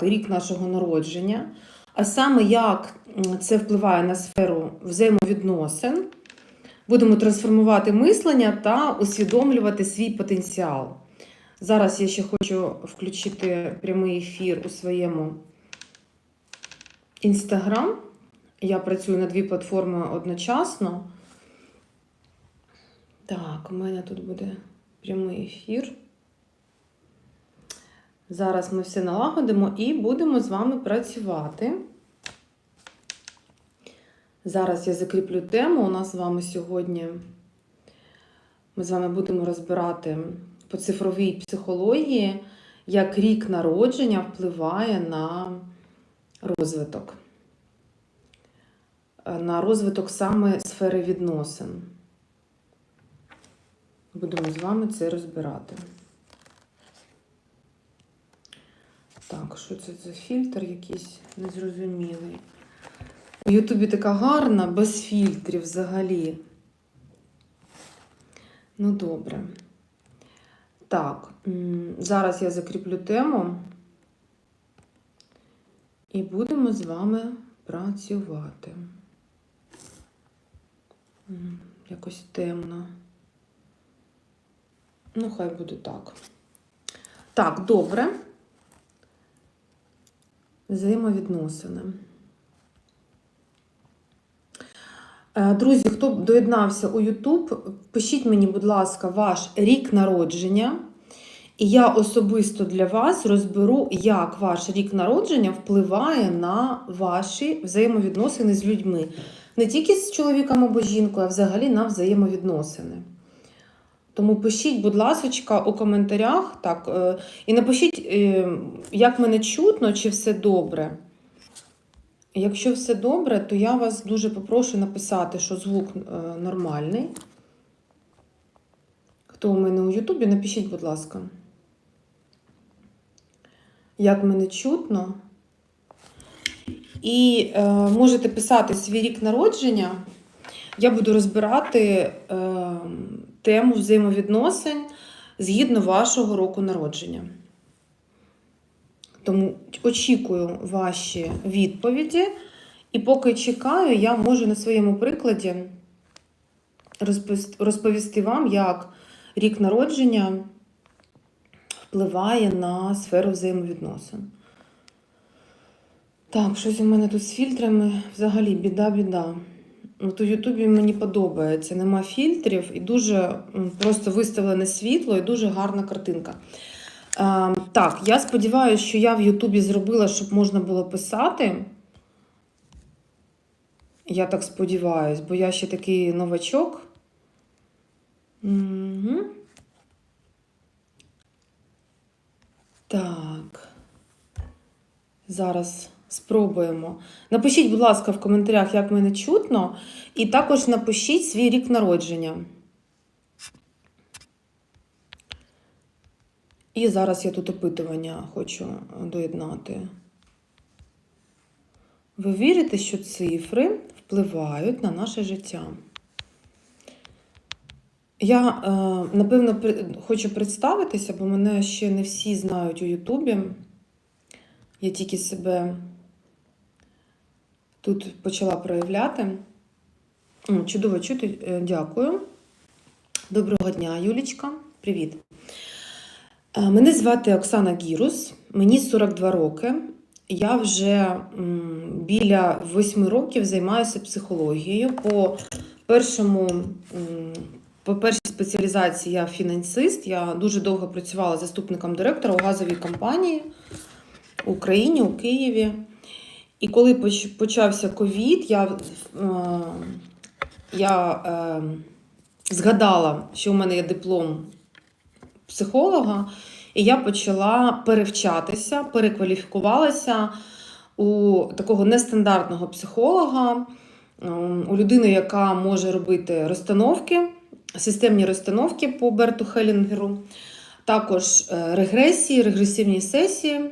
рік нашого народження, а саме як це впливає на сферу взаємовідносин. Будемо трансформувати мислення та усвідомлювати свій потенціал. Зараз я ще хочу включити прямий ефір у своєму інстаграм. Я працюю на дві платформи одночасно. Так, у мене тут буде прямий ефір. Зараз ми все налагодимо і будемо з вами працювати. Зараз я закріплю тему. У нас з вами сьогодні ми з вами будемо розбирати по цифровій психології, як рік народження впливає на розвиток. На розвиток саме сфери відносин. Будемо з вами це розбирати. Так, що це за фільтр якийсь незрозумілий. У Ютубі така гарна, без фільтрів взагалі. Ну, добре. Так, зараз я закріплю тему. І будемо з вами працювати. Якось темно. Ну, хай буде так. Так, добре. Взаємовідносини. Е, Друзі, хто доєднався у YouTube, пишіть мені, будь ласка, ваш рік народження. І я особисто для вас розберу, як ваш рік народження впливає на ваші взаємовідносини з людьми. Не тільки з чоловіком або жінкою, а взагалі на взаємовідносини. Тому пишіть, будь ласка, у коментарях. Так, е, і напишіть, е, як мене чутно, чи все добре. Якщо все добре, то я вас дуже попрошу написати, що звук е, нормальний. Хто у мене у Ютубі, напишіть, будь ласка. Як мене чутно. І е, можете писати свій рік народження. Я буду розбирати е, тему взаємовідносин згідно вашого року народження. Тому очікую ваші відповіді. І поки чекаю, я можу на своєму прикладі розповісти, вам, як рік народження впливає на сферу взаємовідносин. Так, щось у мене тут з фільтрами взагалі біда-біда. От у Ютубі мені подобається, нема фільтрів і дуже просто виставлене світло і дуже гарна картинка. Е, так, я сподіваюся, що я в Ютубі зробила, щоб можна було писати. Я так сподіваюся, бо я ще такий новачок. Угу. Так. Зараз спробуємо. Напишіть, будь ласка, в коментарях, як мене чутно, і також напишіть свій рік народження. І зараз я тут опитування хочу доєднати. Ви вірите, що цифри впливають на наше життя? Я, е, напевно, хочу представитися, бо мене ще не всі знають у Ютубі. Я тільки себе тут почала проявляти. Чудово чути, Е, дякую. Доброго дня, Юлічка. Привіт. Е, Мене звати Оксана Гірус, мені 42 роки. Я вже біля 8 років займаюся психологією. По першому, по першій спеціалізації я фінансист. Я дуже довго працювала заступником директора у газовій компанії в Україні, у Києві. І коли почався ковід, я, е, я е, згадала, що у мене є диплом психолога, і я почала перевчатися, перекваліфікувалася у такого нестандартного психолога, у людини, яка може робити розстановки, системні розстановки по Берту Хелінгеру, також е, регресії, регресивні сесії.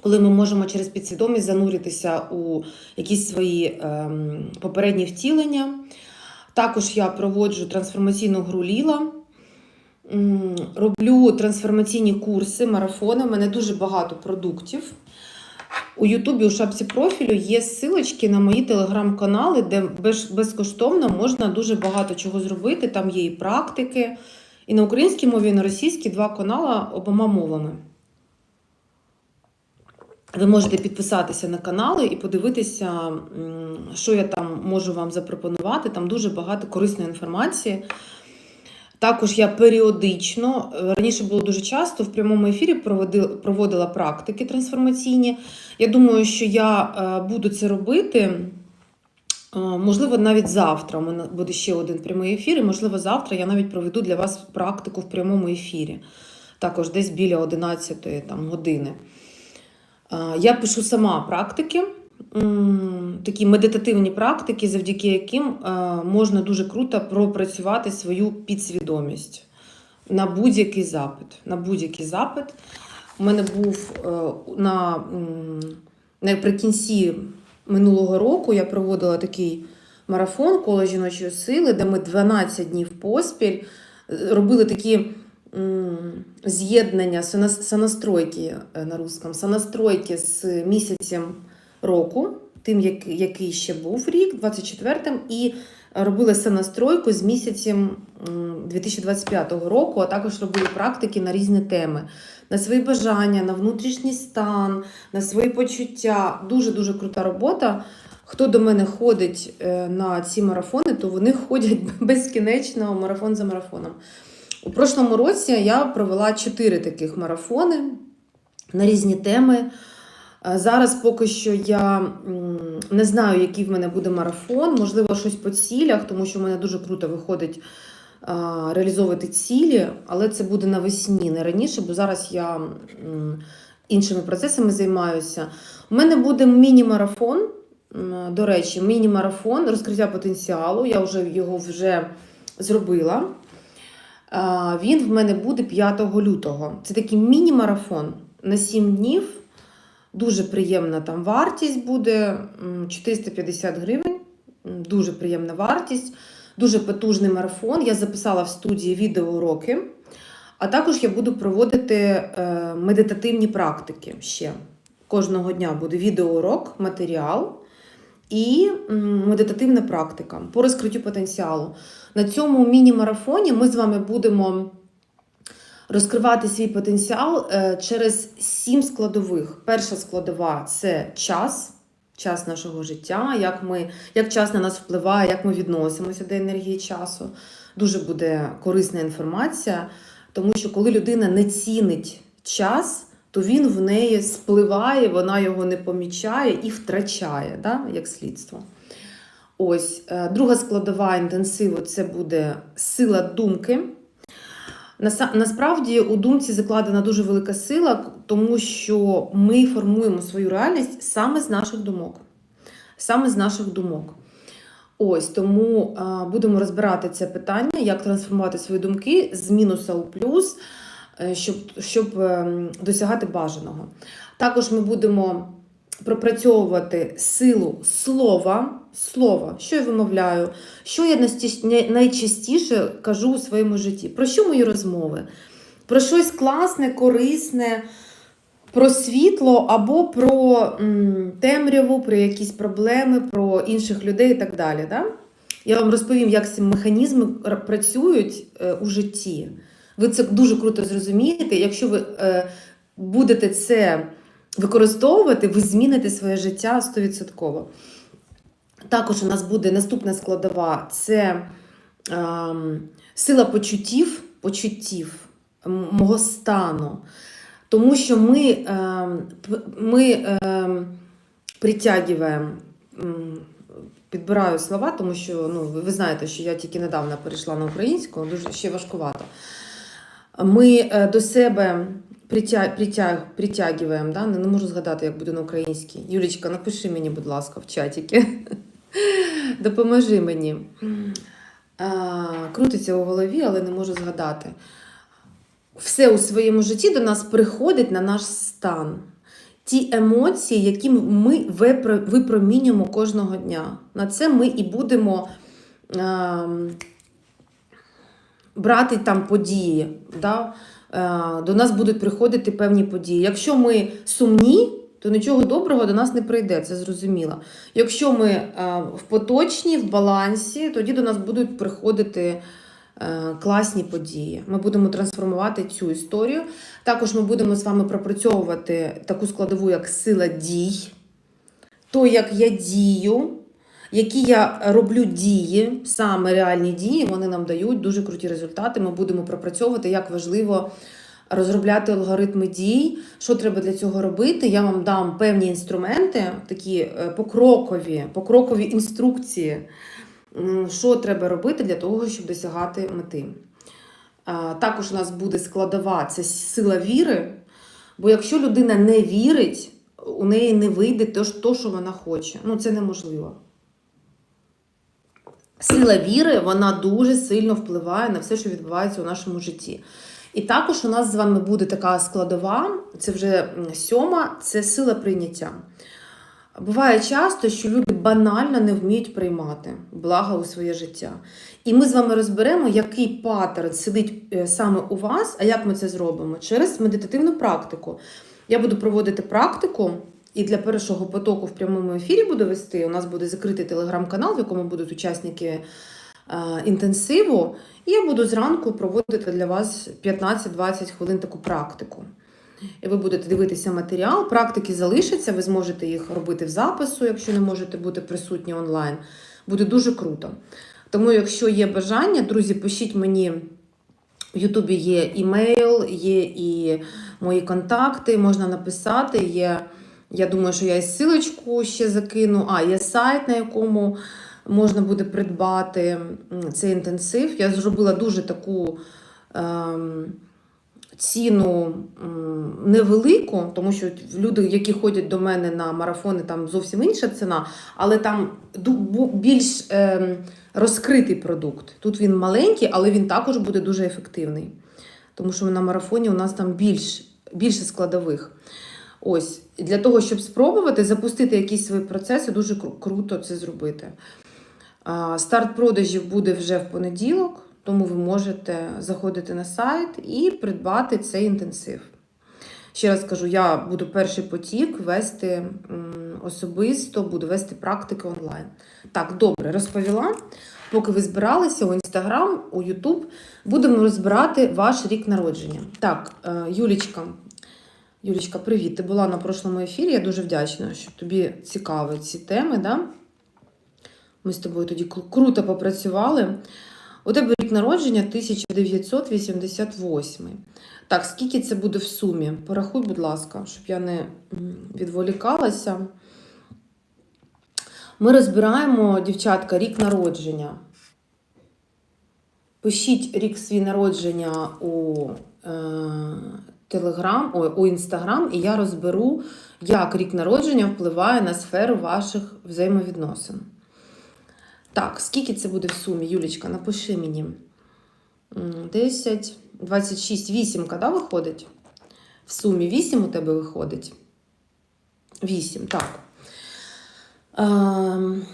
Коли ми можемо через підсвідомість зануритися у якісь свої ем, попередні втілення. Також я проводжу трансформаційну гру Ліла. Роблю трансформаційні курси, марафони. У мене дуже багато продуктів. У Ютубі у шапці профілю є ссылочки на мої телеграм-канали, де безкоштовно можна дуже багато чого зробити. Там є і практики. І на українській мові, і на російській два канали обома мовами. Ви можете підписатися на канали і подивитися, що я там можу вам запропонувати. Там дуже багато корисної інформації. Також я періодично, раніше було дуже часто, в прямому ефірі проводила, проводила практики трансформаційні. Я думаю, що я е, буду це робити. е, Можливо, навіть завтра у мене буде ще один прямий ефір, і можливо, завтра я навіть проведу для вас практику в прямому ефірі. Також десь біля 11 там, години. Я пишу сама практики, такі медитативні практики, завдяки яким можна дуже круто пропрацювати свою підсвідомість на будь-який запит. На будь-який запит. У мене був е, на, наприкінці минулого року я проводила такий марафон коло жіночої сили, де ми 12 днів поспіль е, робили такі з'єднання, сонас- сонастройки е, на русском, сонастройки з місяцем року, тим, який ще був рік, 24-м, і робили сонастройку з місяцем 2025 року, а також робили практики на різні теми. На свої бажання, на внутрішній стан, на свої почуття. Дуже-дуже крута робота. Хто до мене ходить е, на ці марафони, то вони ходять безкінечно марафон за марафоном. У прошлому році я провела чотири таких марафони на різні теми. Е, Зараз поки що я не знаю, який в мене буде марафон, можливо, щось по цілях, тому що в мене дуже круто виходить реалізовувати цілі, але це буде навесні, не раніше, бо зараз я іншими процесами займаюся. У мене буде міні-марафон. До речі, міні-марафон розкриття потенціалу. Я вже його вже зробила. Він в мене буде 5 лютого. Це такий міні-марафон на 7 днів. Дуже приємна там вартість буде 450 гривень. Дуже приємна вартість, дуже потужний марафон. Я записала в студії відеоуроки, а також я буду проводити е, медитативні практики ще. Кожного дня буде відеоурок, матеріал і медитативна практика по розкриттю потенціалу. На цьому міні-марафоні ми з вами будемо розкривати свій потенціал е, через сім складових. Перша складова це час, час нашого життя, як, ми, як час на нас впливає, як ми відносимося до енергії часу. Дуже буде корисна інформація, тому що коли людина не цінить час, то він в неї спливає, вона його не помічає і втрачає, да, як слідство. Ось е, друга складова інтенсиву це буде сила думки. Насправді у думці закладена дуже велика сила, тому що ми формуємо свою реальність саме з наших думок. Саме з наших думок. Ось тому будемо розбирати це питання, як трансформувати свої думки з мінуса у плюс, е, щоб, щоб ем, досягати бажаного. Також ми будемо пропрацьовувати силу слова. Слова, що я вимовляю, що я найчастіше кажу у своєму житті. Про що мої розмови? Про щось класне, корисне, про світло або про м, темряву, про якісь проблеми, про інших людей і так далі. Да? Я вам розповім, як ці механізми працюють е, у житті. Ви це дуже круто зрозумієте. Якщо ви е, будете це використовувати, ви зміните своє життя 100%. Також у нас буде наступна складова це ем, сила почуттів, почуттів мого стану. Тому що ми, п- ми ем, притягуємо, підбираю слова, тому що ну, ви знаєте, що я тільки недавно перейшла на українську, дуже ще важкувато. Ми е, до себе притяг, притяг, притягуємо, да? не, можу згадати, як буде на українській. Юлічка, напиши мені, будь ласка, в чатіки. Допоможи мені. А, крутиться у голові, але не можу згадати. Все у своєму житті до нас приходить на наш стан. Ті емоції, які ми випромінюємо кожного дня. На це ми і будемо ем, брати там події. Да? Е, до нас будуть приходити певні події. Якщо ми сумні, то нічого доброго до нас не прийде, це зрозуміло. Якщо ми е, в поточній, в балансі, тоді до нас будуть приходити е, класні події. Ми будемо трансформувати цю історію. Також ми будемо з вами пропрацьовувати таку складову, як сила дій, то, як я дію, які я роблю дії, саме реальні дії, вони нам дають дуже круті результати. Ми будемо пропрацьовувати, як важливо розробляти алгоритми дій, що треба для цього робити. Я вам дам певні інструменти, такі е, покрокові, покрокові інструкції, що треба робити для того, щоб досягати мети. Також у нас буде складова це сила віри. Бо якщо людина не вірить, у неї не вийде то, що вона хоче. Ну, це неможливо. Сила віри вона дуже сильно впливає на все, що відбувається у нашому житті. І також у нас з вами буде така складова, це вже сьома, це сила прийняття. Буває часто, що люди банально не вміють приймати блага у своє життя. І ми з вами розберемо, який паттерн сидить е, саме у вас, а як ми це зробимо через медитативну практику. Я буду проводити практику, і для першого потоку в прямому ефірі буду вести. У нас буде закритий телеграм-канал, в якому будуть учасники е, інтенсиву. І я буду зранку проводити для вас 15-20 хвилин таку практику. І ви будете дивитися матеріал, практики залишаться, ви зможете їх робити в запису, якщо не можете бути присутні онлайн. Буде дуже круто. Тому, якщо є бажання, друзі, пишіть мені. В Ютубі є імейл, є і мої контакти, можна написати. Є, я думаю, що я і силочку ще закину. А, є сайт, на якому можна буде придбати цей інтенсив. Я зробила дуже таку ем, ціну м, невелику, тому що люди, які ходять до мене на марафони, там зовсім інша ціна, але там більш ем, розкритий продукт. Тут він маленький, але він також буде дуже ефективний. Тому що на марафоні у нас там більш, більше складових. Ось, для того, щоб спробувати запустити якісь свої процеси, дуже круто це зробити. Старт продажів буде вже в понеділок, тому ви можете заходити на сайт і придбати цей інтенсив. Ще раз кажу, я буду перший потік вести особисто, буду вести практики онлайн. Так, добре, розповіла. Поки ви збиралися у Інстаграм, у Ютуб, будемо розбирати ваш рік народження. Так, е, Юлічка, Юлічка, привіт. Ти була на прошлому ефірі. Я дуже вдячна, що тобі цікаві ці теми. Да? Ми з тобою тоді круто попрацювали. У тебе рік народження 1988. Так, скільки це буде в сумі? Порахуй, будь ласка, щоб я не відволікалася. Ми розбираємо, дівчатка, рік народження. Пишіть рік свій народження у е, Телеграм, ой, у Інстаграм, і я розберу, як рік народження впливає на сферу ваших взаємовідносин. Так, скільки це буде в сумі, Юлічка, напиши мені. М, 10, 26, 8, да, виходить? В сумі 8 у тебе виходить? 8, так. Ем,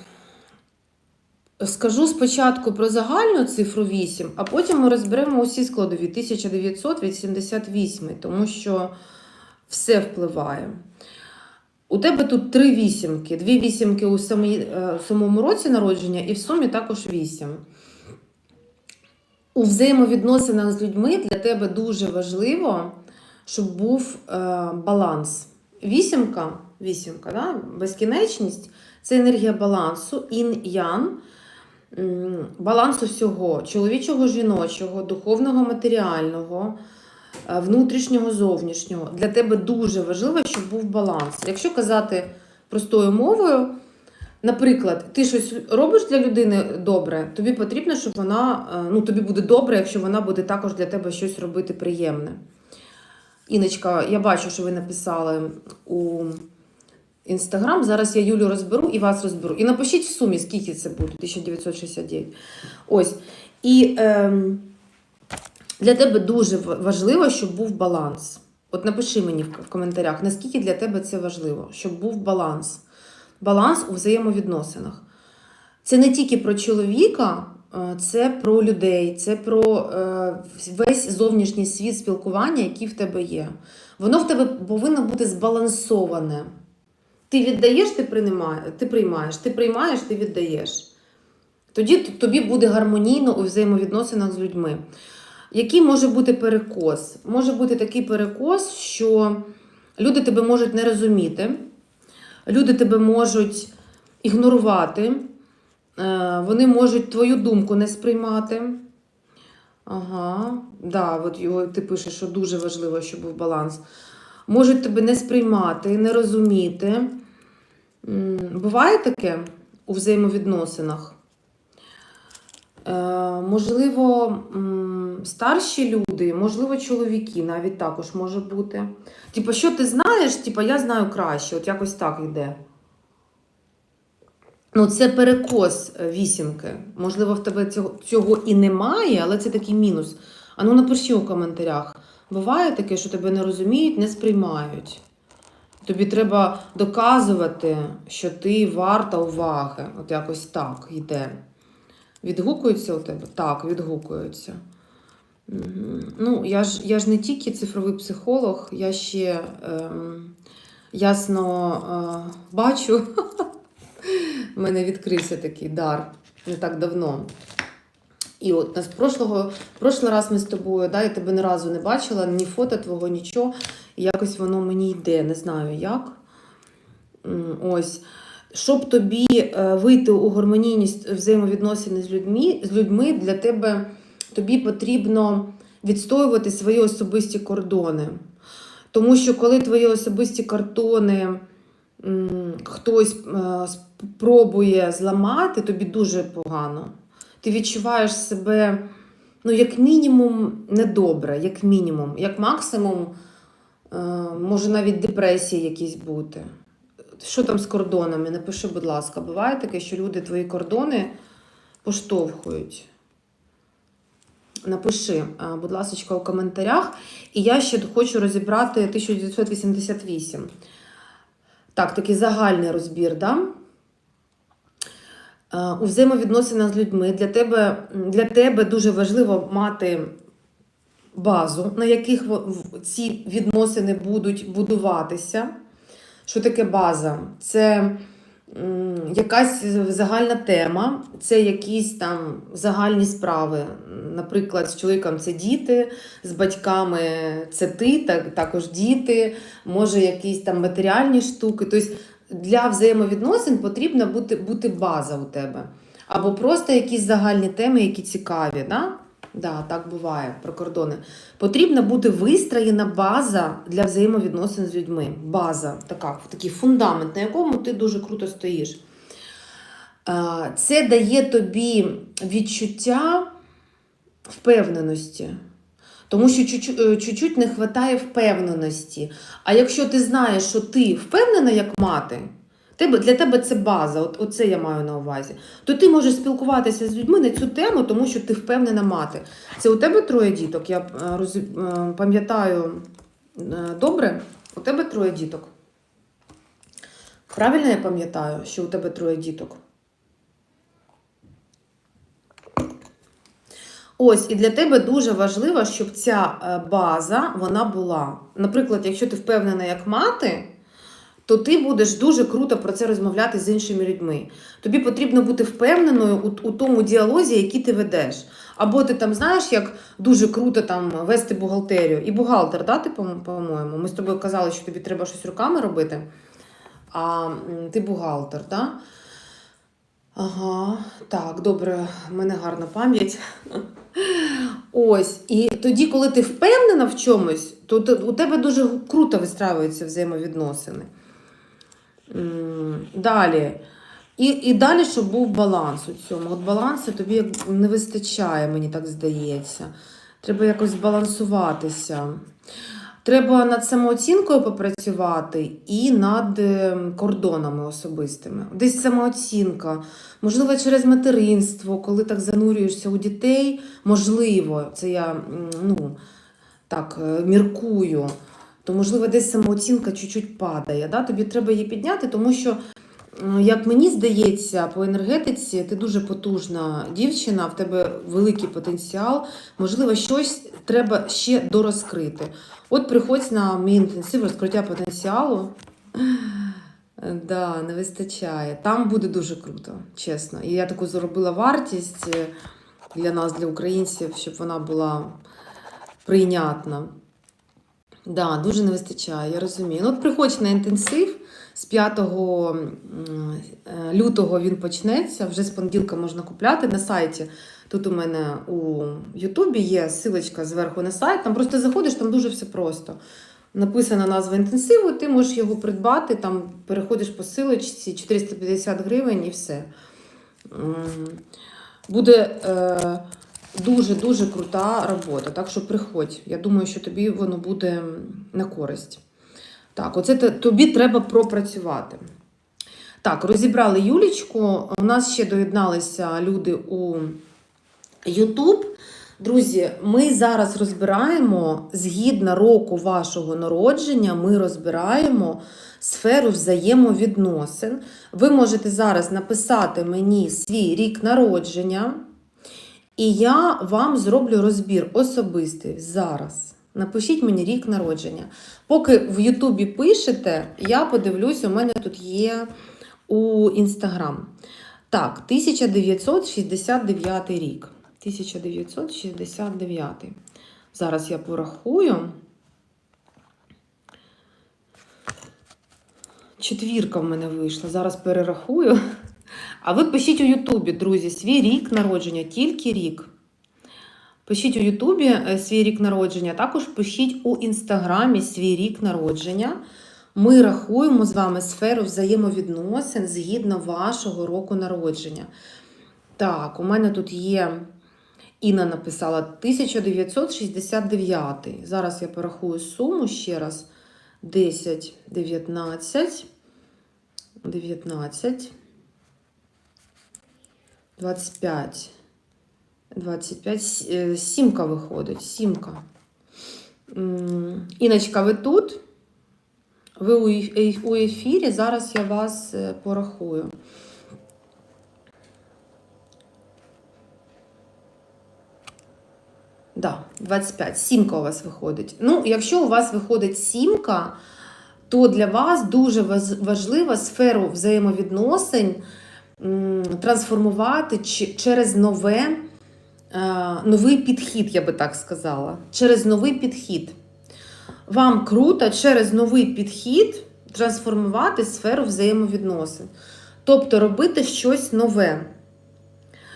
Скажу спочатку про загальну цифру 8, а потім ми розберемо усі складові 1988, тому що все впливає. У тебе тут три вісімки, дві вісімки у е, самому році народження, і в сумі також вісім. У взаємовідносинах з людьми для тебе дуже важливо, щоб був е, баланс. Вісімка, вісімка, да? безкінечність це енергія балансу, інь-ян, м, балансу всього чоловічого, жіночого, духовного, матеріального, е, внутрішнього, зовнішнього. Для тебе дуже важливо, щоб був баланс. Якщо казати простою мовою, наприклад, ти щось робиш для людини добре, тобі потрібно, щоб вона, е, ну тобі буде добре, якщо вона буде також для тебе щось робити приємне. Іночка, я бачу, що ви написали у Інстаграм. Зараз я Юлю розберу і вас розберу. І напишіть в сумі, скільки це буде, 1969. Ось. І ем, для тебе дуже важливо, щоб був баланс. От напиши мені в коментарях, наскільки для тебе це важливо, щоб був баланс. Баланс у взаємовідносинах. Це не тільки про чоловіка, е, це про людей, це про е, весь зовнішній світ спілкування, який в тебе є. Воно в тебе повинно бути збалансоване. Ти віддаєш, ти приймаєш, ти приймаєш, ти приймаєш, ти віддаєш. Тоді тобі буде гармонійно у взаємовідносинах з людьми. Який може бути перекос? Може бути такий перекос, що люди тебе можуть не розуміти, люди тебе можуть ігнорувати, е, вони можуть твою думку не сприймати. Ага, да, от його ти пишеш, що дуже важливо, щоб був баланс. Можуть тебе не сприймати, не розуміти. Буває таке у взаємовідносинах. Е, можливо, старші люди, можливо, чоловіки навіть також може бути. Типа, що ти знаєш, типа, я знаю краще, от якось так йде. Ну, це перекос е, вісімки. Можливо, в тебе цього, цього і немає, але це такий мінус. А ну напиши у коментарях. Буває таке, що тебе не розуміють, не сприймають. Тобі треба доказувати, що ти варта уваги. От якось так йде. Відгукуються у тебе? Так, відгукуються. Ну, я ж, я ж не тільки цифровий психолог, я ще ем, ясно е, бачу. У мене відкрився такий дар не так давно. І от нас прошлого, прошлий раз ми з тобою, да, я тебе ні разу не бачила, ні фото твого, нічого. Якось воно мені йде, не знаю як. Ось. Щоб тобі е, вийти у гармонійність взаємовідносини з людьми, з людьми, для тебе тобі потрібно відстоювати свої особисті кордони. Тому що коли твої особисті кордони хтось е, спробує зламати, тобі дуже погано. Ти відчуваєш себе, ну, як мінімум, недобре, як мінімум, як максимум, може навіть депресії якісь бути. Що там з кордонами? Напиши, будь ласка, буває таке, що люди твої кордони поштовхують. Напиши, будь ласка, у коментарях. І я ще хочу розібрати 1988. Так, такий загальний розбір, да? Е, У взаємовідносинах з людьми для тебе, для тебе дуже важливо мати базу, на яких ці відносини будуть будуватися. Що таке база? Це якась загальна тема, це якісь там загальні справи. Наприклад, з чоловіком це діти, з батьками це ти, так, також діти, може якісь там матеріальні штуки. Тобто для взаємовідносин потрібна бути, бути база у тебе. Або просто якісь загальні теми, які цікаві. Да? Да, так буває про кордони. Потрібна бути вистроєна база для взаємовідносин з людьми. База, така, такий фундамент, на якому ти дуже круто стоїш. Це дає тобі відчуття впевненості. Тому що е, чуть-чуть не вистачає впевненості. А якщо ти знаєш, що ти впевнена як мати, тебе, для тебе це база, от, оце я маю на увазі, то ти можеш спілкуватися з людьми на цю тему, тому що ти впевнена мати. Це у тебе троє діток, я е, роз, е, пам'ятаю е, добре, у тебе троє діток. Правильно я пам'ятаю, що у тебе троє діток? Ось, і для тебе дуже важливо, щоб ця база вона була. Наприклад, якщо ти впевнена як мати, то ти будеш дуже круто про це розмовляти з іншими людьми. Тобі потрібно бути впевненою у, у тому діалозі, який ти ведеш. Або ти там знаєш, як дуже круто там вести бухгалтерію. І бухгалтер, да, ти, по- по-моєму? Ми з тобою казали, що тобі треба щось руками робити, а ти бухгалтер, так? Да? Ага, так, добре, в мене гарна пам'ять. Ось, і тоді, коли ти впевнена в чомусь, то у тебе дуже круто вистраюються взаємовідносини. Далі. І, і далі, щоб був баланс у цьому. От балансу тобі не вистачає, мені так здається. Треба якось збалансуватися. Треба над самооцінкою попрацювати і над е, кордонами особистими. Десь самооцінка, можливо, через материнство, коли так занурюєшся у дітей, можливо, це я ну, так е, міркую, то можливо десь самооцінка чуть-чуть падає. Да? Тобі треба її підняти, тому що як мені здається, по енергетиці ти дуже потужна дівчина, в тебе великий потенціал. Можливо, щось треба ще дорозкрити. От приходь на мій інтенсив розкриття потенціалу. Да, не вистачає. Там буде дуже круто, чесно. І я таку зробила вартість е, для нас, для українців, щоб вона була прийнятна. Да, дуже не вистачає, я розумію. Ну, от приходь на інтенсив. З 5 е, лютого він почнеться. Вже з понеділка можна купляти на сайті. Тут у мене у Ютубі є силочка зверху на сайт. Там просто заходиш, там дуже все просто. Написана назва інтенсиву, ти можеш його придбати, там переходиш по силочці 450 гривень і все. Буде е, дуже-дуже крута робота. Так що приходь. Я думаю, що тобі воно буде на користь. Так, оце тобі треба пропрацювати. Так, розібрали Юлічку. У нас ще доєдналися люди у YouTube. Друзі, ми зараз розбираємо згідно року вашого народження, ми розбираємо сферу взаємовідносин. Ви можете зараз написати мені свій рік народження, і я вам зроблю розбір особистий зараз. Напишіть мені рік народження. Поки в Ютубі пишете, я подивлюсь, у мене тут є у Інстаграм. Так, 1969 рік. 1969. Зараз я порахую. Четвірка в мене вийшла. Зараз перерахую. А ви пишіть у Ютубі, друзі, свій рік народження, тільки рік. Пишіть у Ютубі е, свій рік народження, також пишіть у Інстаграмі свій рік народження. Ми рахуємо з вами сферу взаємовідносин згідно вашого року народження. Так, у мене тут є. Інна написала 1969. Зараз я порахую суму ще раз. 10, 19, 19, 25, 25, е, сімка виходить, сімка. Іночка, ви тут? Ви у у ефірі, зараз я вас е, порахую. Да, 25. Сімка у вас виходить. Ну, якщо у вас виходить сімка, то для вас дуже важливо сферу взаємовідносин трансформувати через нове, е, новий підхід, я би так сказала. Через новий підхід. Вам круто через новий підхід трансформувати сферу взаємовідносин. Тобто робити щось нове.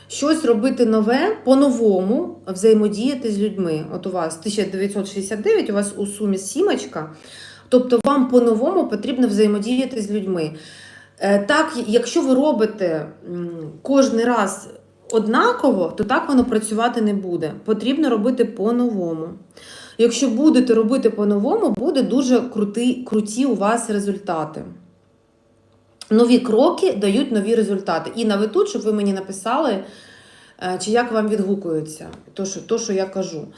Щось робити нове, по-новому взаємодіяти з людьми. От у вас 1969, у вас у сумі сімочка. Тобто вам по-новому потрібно взаємодіяти з людьми. Е, Так, якщо ви робите кожен раз однаково, то так воно працювати не буде. Потрібно робити по-новому. Якщо будете робити по-новому, буде дуже крутий, круті у вас результати. Нові кроки дають нові результати. І на тут, щоб ви мені написали, е, чи як вам відгукується, то, що, то, що я кажу.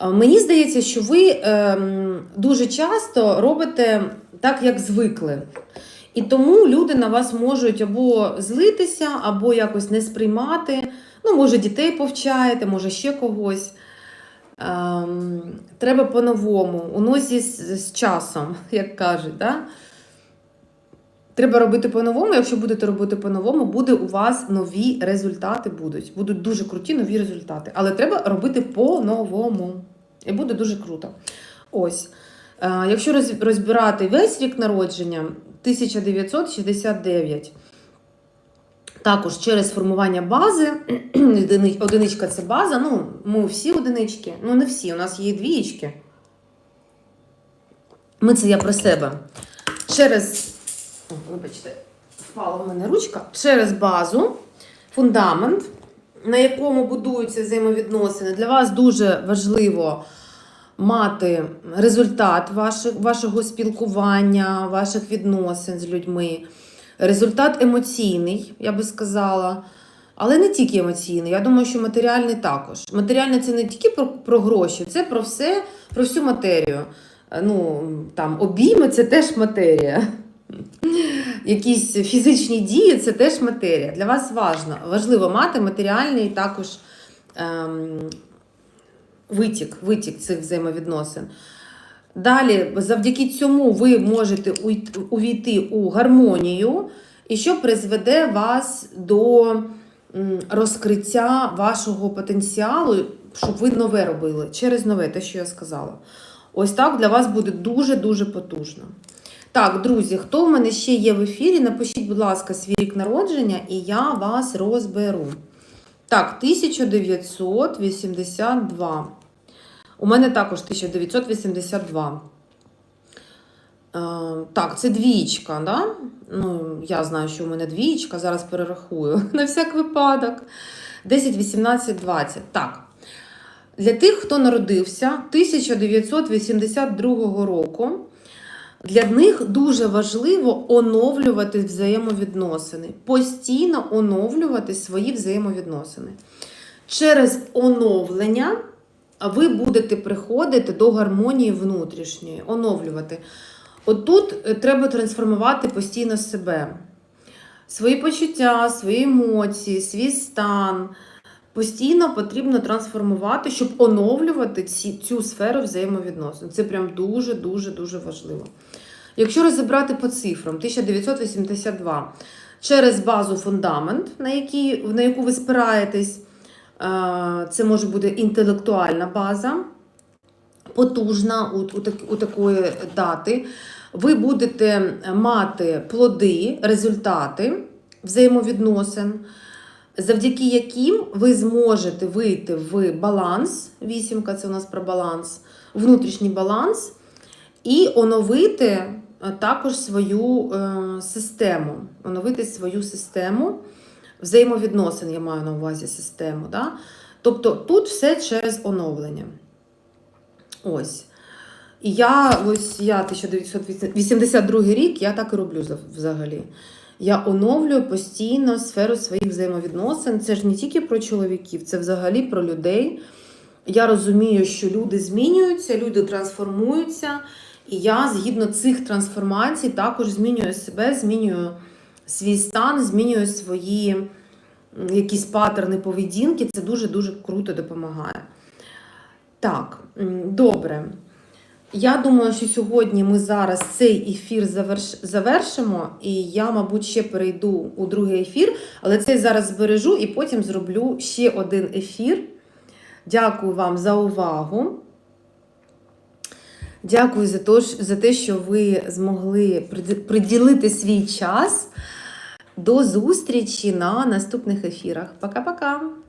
Е, Мені здається, що ви ем, дуже часто робите так, як звикли. І тому люди на вас можуть або злитися, або якось не сприймати. Ну, може, дітей повчаєте, може ще когось. Ем, треба по-новому, у нозі з, з часом, як кажуть. Да? Треба робити по-новому. Якщо будете робити по-новому, буде у вас нові результати будуть. Будуть дуже круті нові результати. Але треба робити по-новому. І буде дуже круто. Ось. Е, Якщо розбирати весь рік народження, 1969. Також через формування бази, одиничка це база, ну, ми всі одинички, ну не всі, у нас є двієчки. Ми це я про себе. Через, вибачте, впала в мене ручка, через базу, фундамент, на якому будуються взаємовідносини. Для вас дуже важливо мати результат ваших, вашого спілкування, ваших відносин з людьми. Результат емоційний, я би сказала. Але не тільки емоційний, я думаю, що матеріальний також. Матеріальний це не тільки про, про гроші, це про все, про всю матерію. Е, Ну, там, обійми це теж матерія. якісь фізичні дії це теж матерія. Для вас важно, важливо мати матеріальний також ем, витік, витік цих взаємовідносин. Далі, завдяки цьому ви можете увійти у гармонію, і що призведе вас до розкриття вашого потенціалу, щоб ви нове робили через нове, те, що я сказала. Ось так для вас буде дуже-дуже потужно. Так, друзі, хто в мене ще є в ефірі, напишіть, будь ласка, свій рік народження, і я вас розберу. Так, 1982. У мене також 1982. Е, так, це двічка, да? Ну, я знаю, що у мене двічка, зараз перерахую на всяк випадок. 10, 18, 20. Так. Для тих, хто народився 1982 року, для них дуже важливо оновлювати взаємовідносини, постійно оновлювати свої взаємовідносини. Через оновлення ви будете приходити до гармонії внутрішньої, оновлювати. Отут е, треба трансформувати постійно себе. Свої почуття, свої емоції, свій стан. Постійно потрібно трансформувати, щоб оновлювати ці, цю сферу взаємовідносин. Це прям дуже-дуже дуже важливо. Якщо розібрати по цифрам, 1982 через базу фундамент, на, який, на яку ви спираєтесь, це може бути інтелектуальна база, потужна у, у, так, у такої дати. Ви будете мати плоди, результати взаємовідносин, завдяки яким ви зможете вийти в баланс. Вісімка це у нас про баланс, внутрішній баланс, і оновити е, також свою е, систему. Оновити свою систему взаємовідносин, я маю на увазі систему. Да? Тобто тут все через оновлення. Ось. І я, ось я 1982 рік, я так і роблю взагалі. Я оновлюю постійно сферу своїх взаємовідносин. Це ж не тільки про чоловіків, це взагалі про людей. Я розумію, що люди змінюються, люди трансформуються. І я згідно цих трансформацій також змінюю себе, змінюю свій стан, змінюю свої якісь паттерни поведінки. Це дуже-дуже круто допомагає. Так, добре. Я думаю, що сьогодні ми зараз цей ефір заверш... завершимо, і я, мабуть, ще перейду у другий ефір, але цей зараз збережу і потім зроблю ще один ефір. Дякую вам за увагу. Дякую за те, що ви змогли приділити свій час. До зустрічі на наступних ефірах. Пока-пока!